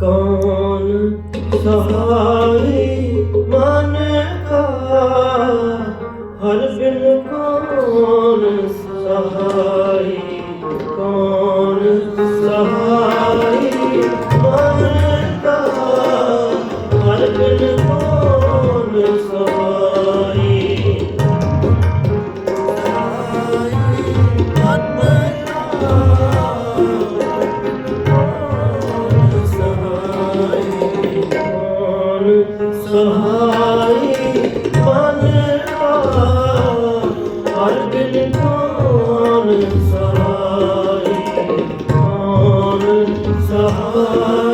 ਕੌਣ ਸਹਾਰੀ ਮਨ ਕਾ? ਕੌਣ ਸਹਾਰੀ Oh.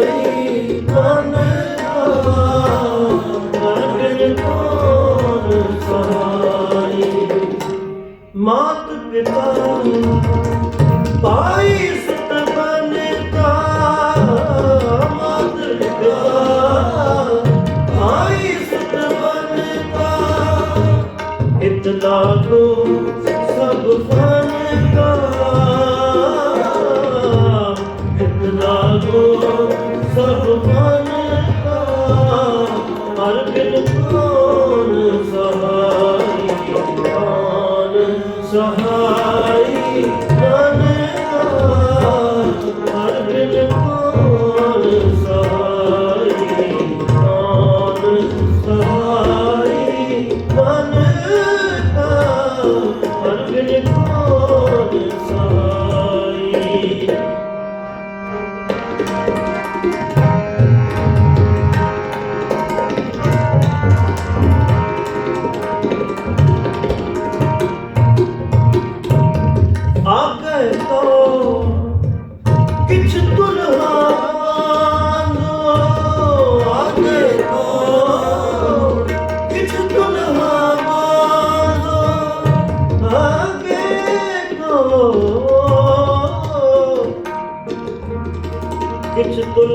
Allah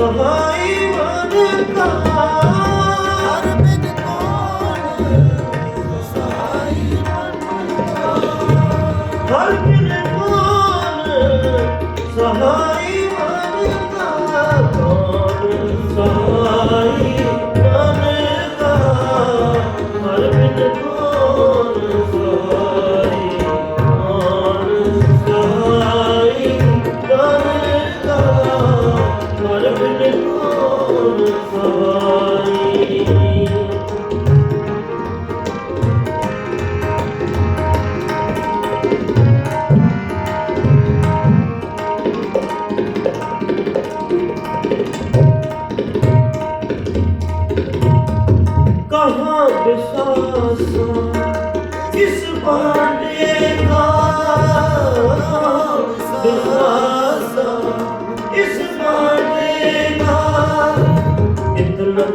Oh.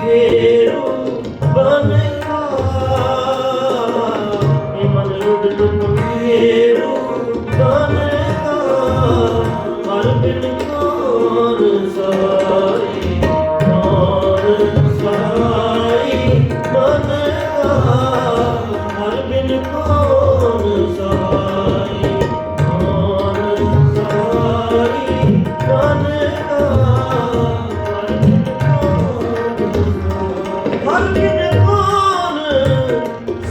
ਫੇਰੂ ਬਨ ਗਾ ਇਹ ਮਨ ਲੁੱਟ ਲੁੱਟ ਕੇ